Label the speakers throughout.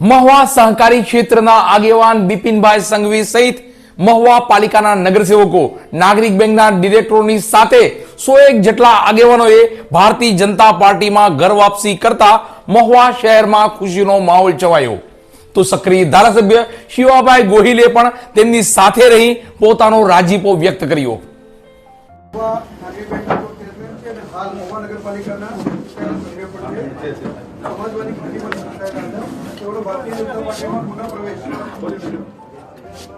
Speaker 1: મહુવા સહકારી ક્ષેત્રના આગેવાન બિપિનભાઈ સંઘવી સહિત મહુવા પાલિકાના નગરસેવકો, નાગરિક બેંકના ડિરેક્ટરોની સાથે સો એક જેટલા આગેવાનોએ ભારતીય જનતા પાર્ટીમાં ઘર વાપસી કરતા મહુવા શહેરમાં ખુશીનો માહોલ છવાયો. તો સક્રિય ધારાસભ્ય શિવાભાઈ ગોહિલે પણ તેમની સાથે રહી પોતાનો રાજીપો વ્યક્ત કર્યો.
Speaker 2: હાલ તેઓનો ભારતીય જનતા પાર્ટીમાં પુનઃ પ્રવેશ.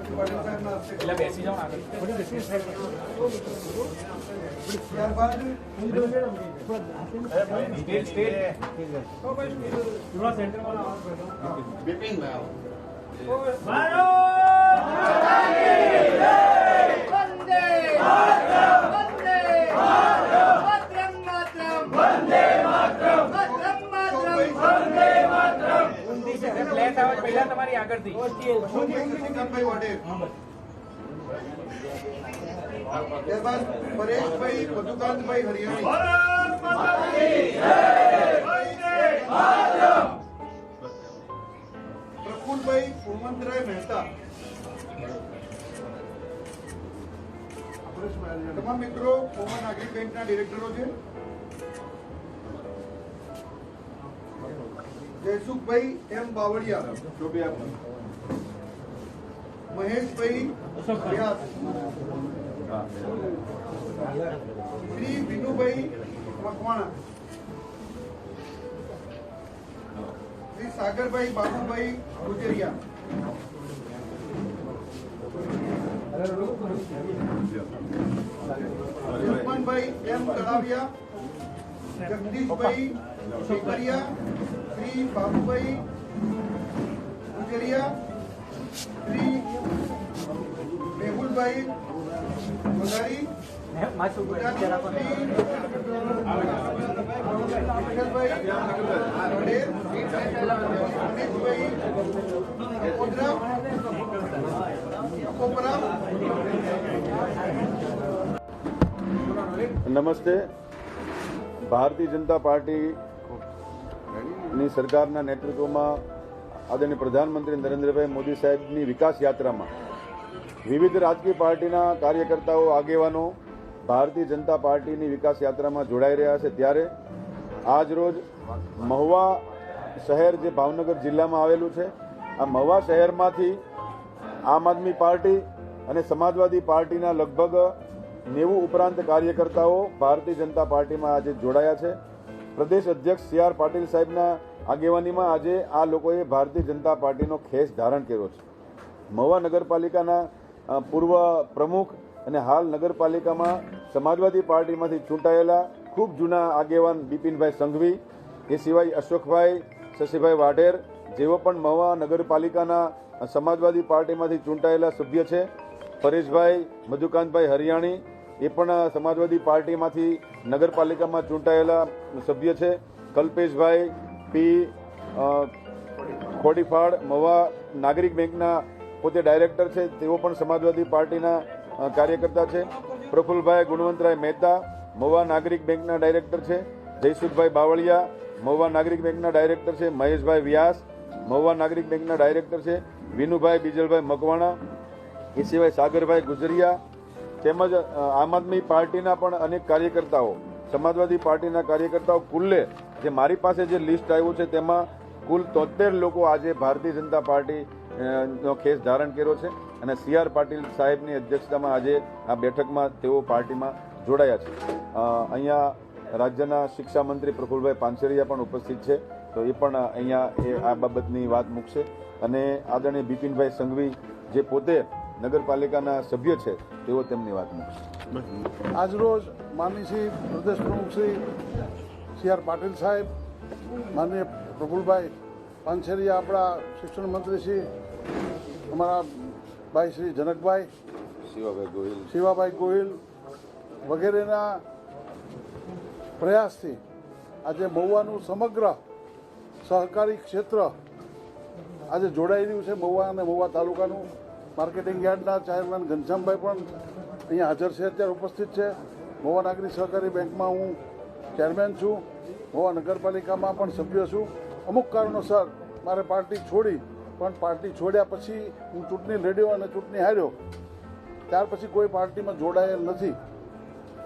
Speaker 2: ત્યારબાદ સાહેબના હસ્તે. ત્યારબાદ મધુકાંતભાઈ હરિયાણી પ્રફુલભાઈ ઉમંતરાય મહેતા તમામ મિત્રો કોમન નાગરિક બેંકના ડિરેક્ટરો છે। જયસુખભાઈ એમ બાવળિયા મહેશભાઈ વ્યાસ. શ્રી વિનુભાઈ મકવાણા. શ્રી સાગરભાઈ બાબુભાઈ ગુજરિયા. લક્ષ્મણભાઈ એમ તળાવિયા જગદીશભાઈ શેકરિયા શ્રી બાબુભાઈ ગુજરિયા.
Speaker 3: નમસ્તે. ભારતીય જનતા પાર્ટી ની સરકારના નેતૃત્વમાં આદરણીય પ્રધાનમંત્રી નરેન્દ્રભાઈ મોદી સાહેબની વિકાસ યાત્રામાં વિવિધ રાજકીય પાર્ટીના કાર્યકર્તાઓ, આગેવાનો ભારતીય જનતા પાર્ટીની વિકાસ યાત્રામાં જોડાઈ રહ્યા છે. ત્યારે આજ રોજ મહુવા શહેર જે ભાવનગર જિલ્લામાં આવેલું છે, આ મહુવા શહેરમાંથી આમ આદમી પાર્ટી અને સમાજવાદી પાર્ટીના લગભગ નેવું ઉપરાંત કાર્યકર્તાઓ ભારતીય જનતા પાર્ટીમાં આજે જોડાયા છે. પ્રદેશ અધ્યક્ષ સી આર પાટીલ સાહેબના આગેવાનીમાં આજે આ લોકોએ ભારતીય જનતા પાર્ટીનો ખેસ ધારણ કર્યો છે. મહુવા નગરપાલિકાના પૂર્વ પ્રમુખ અને હાલ નગરપાલિકામાં સમાજવાદી પાર્ટીમાંથી ચૂંટાયેલા ખૂબ જૂના આગેવાન બિપિનભાઈ સંઘવી, એ સિવાય અશોકભાઈ, શશીભાઈ વાઢેર જેઓ પણ મહુવા નગરપાલિકાના સમાજવાદી પાર્ટીમાંથી ચૂંટાયેલા સભ્ય છે. પરેશભાઈ, મધુકાંતભાઈ હરિયાણી એ પણ સમાજવાદી પાર્ટીમાંથી નગરપાલિકામાં ચૂંટાયેલા સભ્ય છે. કલ્પેશભાઈ પી ખોડીફાડ, મવા, નાગરિક બેંકના પોતે ડાયરેક્ટર છે, તેઓ પણ સમાજવાદી પાર્ટીના કાર્યકર્તા છે. પ્રફુલભાઈ ગુણવંતરાય મહેતા, મવા નાગરિક બેંકના ડાયરેક્ટર છે. જયસુખભાઈ બાવળિયા મહુવા નાગરિક બેંકના ડાયરેક્ટર છે. મહેશભાઈ વ્યાસ મહુવા નાગરિક બેંકના ડાયરેક્ટર છે. વિનુભાઈ બીજલભાઈ મકવાણા, એ સિવાય સાગરભાઈ ગુજરિયા તેમજ આમ આદમી પાર્ટીના પણ અનેક કાર્યકર્તાઓ, સમાજવાદી પાર્ટીના કાર્યકર્તાઓ, કુલ્લે જે મારી પાસે જે લિસ્ટ આવ્યું છે તેમાં કુલ તોતેર લોકો આજે ભારતીય જનતા પાર્ટી નો ખેસ ધારણ કર્યો છે અને સી આર પાટીલ સાહેબની અધ્યક્ષતામાં આજે આ બેઠકમાં તેઓ પાર્ટીમાં જોડાયા છે. અહીંયા રાજ્યના શિક્ષા મંત્રી પ્રફુલભાઈ પાનસેરિયા પણ ઉપસ્થિત છે, તો એ પણ અહીંયા એ આ બાબતની વાત મૂકશે. અને આદરણીય બિપિનભાઈ સંઘવી જે પોતે નગરપાલિકાના સભ્ય છે, તેઓ તેમની વાત મૂકશે.
Speaker 4: આજરોજ માનનીય શ્રી પ્રદેશ પ્રમુખ શ્રી સી આર પાટીલ સાહેબ માનનીય પ્રફુલભાઈ પાનસેરિયા આપણા શિક્ષણ મંત્રી શ્રી અમારા ભાઈ શ્રી જનકભાઈ
Speaker 3: શિવાભાઈ ગોહિલ.
Speaker 4: શિવાભાઈ ગોહિલ વગેરેના પ્રયાસથી આજે મહુવાનું સમગ્ર સહકારી ક્ષેત્ર આજે જોડાઈ રહ્યું છે. મહુવા અને મહુવા તાલુકાનું માર્કેટિંગ યાર્ડના ચેરમેન ઘનશ્યામભાઈ પણ અહીંયા હાજર છે. અત્યારે ઉપસ્થિત છે. મહુવા નાગરિક સહકારી બેંકમાં હું ચેરમેન છું મહુવા નગરપાલિકામાં પણ સભ્ય છું. અમુક કારણોસર મારે પાર્ટી છોડી, પણ પાર્ટી છોડ્યા પછી હું ચૂંટણી લડ્યો અને ચૂંટણી હાર્યો. ત્યાર પછી કોઈ પાર્ટીમાં જોડાયેલ નથી.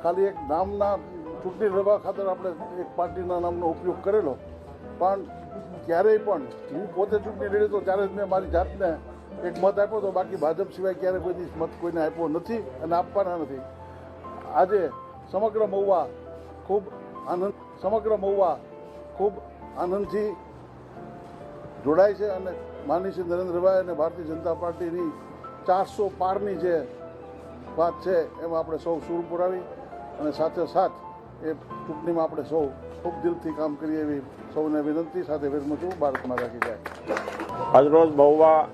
Speaker 4: ખાલી એક નામના ચૂંટણી લડવા ખાતર આપણે એક પાર્ટીના નામનો ઉપયોગ કરેલો. પણ ક્યારેય પણ હું પોતે ચૂંટણી લડ્યો તો ત્યારે જ મેં મારી જાતને એક મત આપ્યો હતો. બાકી ભાજપ સિવાય ક્યારે કોઈ દિવસ મત કોઈને આપ્યો નથી અને આપવાના નથી. આજે સમગ્ર મહુવા ખૂબ આનંદ, સમગ્ર મહુવા ખૂબ આનંદથી જોડાય છે અને માનની શ્રી નરેન્દ્રભાઈ અને ભારતીય જનતા પાર્ટીની ચારસો પારની જે વાત છે એમાં આપણે સૌ સૂર પુરાવી અને સાથે સાથ એ ચૂંટણીમાં આપણે સૌ ખૂબ દિલથી કામ કરીએ એવી સૌને વિનંતી, સાથે વિરમું છું રાખી જાય.
Speaker 5: આજરોજ મહુવા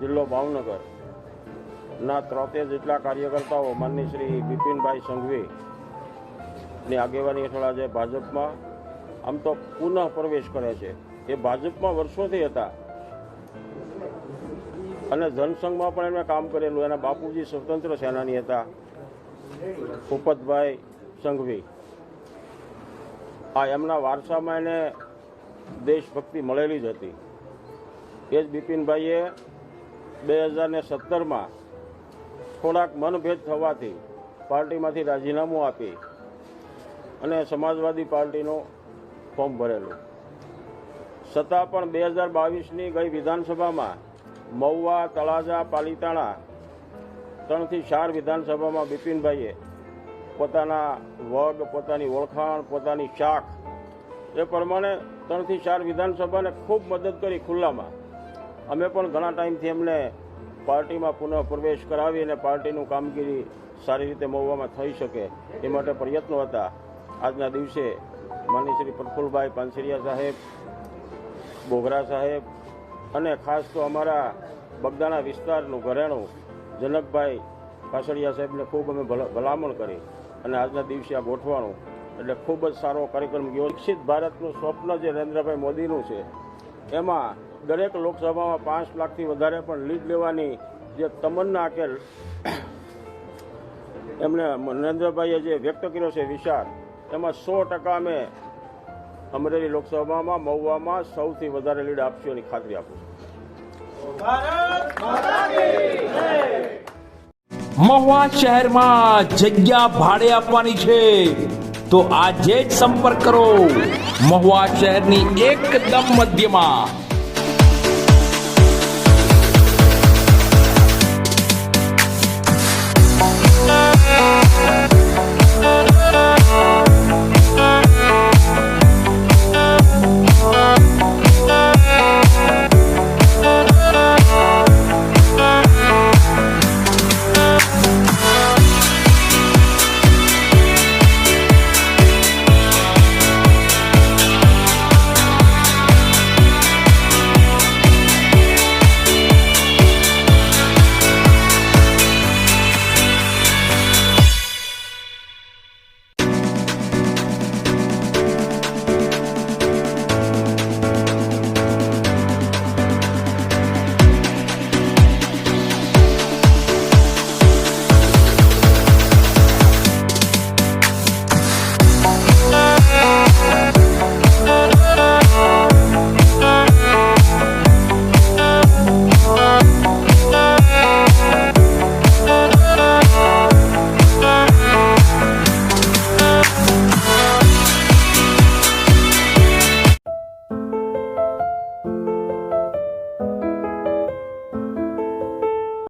Speaker 5: જિલ્લો ભાવનગર ના ત્રોતેર જેટલા કાર્યકર્તાઓ માનની શ્રી બિપિનભાઈ સંઘવી ની આગેવાની હેઠળ આજે ભાજપમાં આમ તો પુનઃ પ્રવેશ કરે છે. એ ભાજપમાં વર્ષોથી હતા. અને જનસંઘમાં પણ એમણે કામ કરેલું. એના બાપુજી સ્વતંત્ર સેનાની હતા. ભૂપતભાઈ સંઘવી. આ એમના વારસામાં એને દેશભક્તિ મળેલી જ હતી. એ જ બિપિનભાઈએ બે હજાર ને સત્તરમાં થોડાક મનભેદ થવાથી પાર્ટીમાંથી રાજીનામું આપી. અને સમાજવાદી પાર્ટીનો ફોર્મ ભરેલું. છતાં પણ બે હજાર બાવીસની ગઈ વિધાનસભામાં મહુવા, તળાજા, પાલીતાણા ત્રણથી ચાર વિધાનસભામાં બિપિનભાઈએ પોતાના વર્ગ, પોતાની ઓળખાણ, પોતાની શાખ એ પ્રમાણે ત્રણથી ચાર વિધાનસભાને ખૂબ મદદ કરી ખુલ્લામાં. અમે પણ ઘણા ટાઈમથી એમને પાર્ટીમાં પુનઃ પ્રવેશ કરાવી અને પાર્ટીનું કામગીરી સારી રીતે મહુવામાં થઈ શકે એ માટે પ્રયત્નો હતા. આજના દિવસે માનની શ્રી પ્રફુલભાઈ પાનસરિયા સાહેબ બોગરા સાહેબ અને ખાસ તો અમારા બગદાણા વિસ્તારનું ઘરેણું જનકભાઈ કાસડિયા સાહેબને ખૂબ અમે ભલા- ભલામણ કરી અને આજના દિવસે આ ગોઠવાણું. એટલે ખૂબ જ સારો કાર્યક્રમ ગયો. વિકસિત ભારતનું સ્વપ્ન જે નરેન્દ્રભાઈ મોદીનું છે, એમાં દરેક લોકસભામાં પાંચ લાખથી વધારે પણ લીડ લેવાની જે તમન્ના કે એમણે નરેન્દ્રભાઈએ જે વ્યક્ત કર્યો છે વિચાર એમાં સો ટકા અમે અમરેલી લોકસભામાં મહુવામાં સૌથી વધારે લીડ આપશું એની ખાતરી આપું
Speaker 1: મહુવા શહેરમાં જગ્યા ભાડે આપવાની છે. તો આજે જ સંપર્ક કરો મહુવા શહેરની એકદમ મધ્યમાં.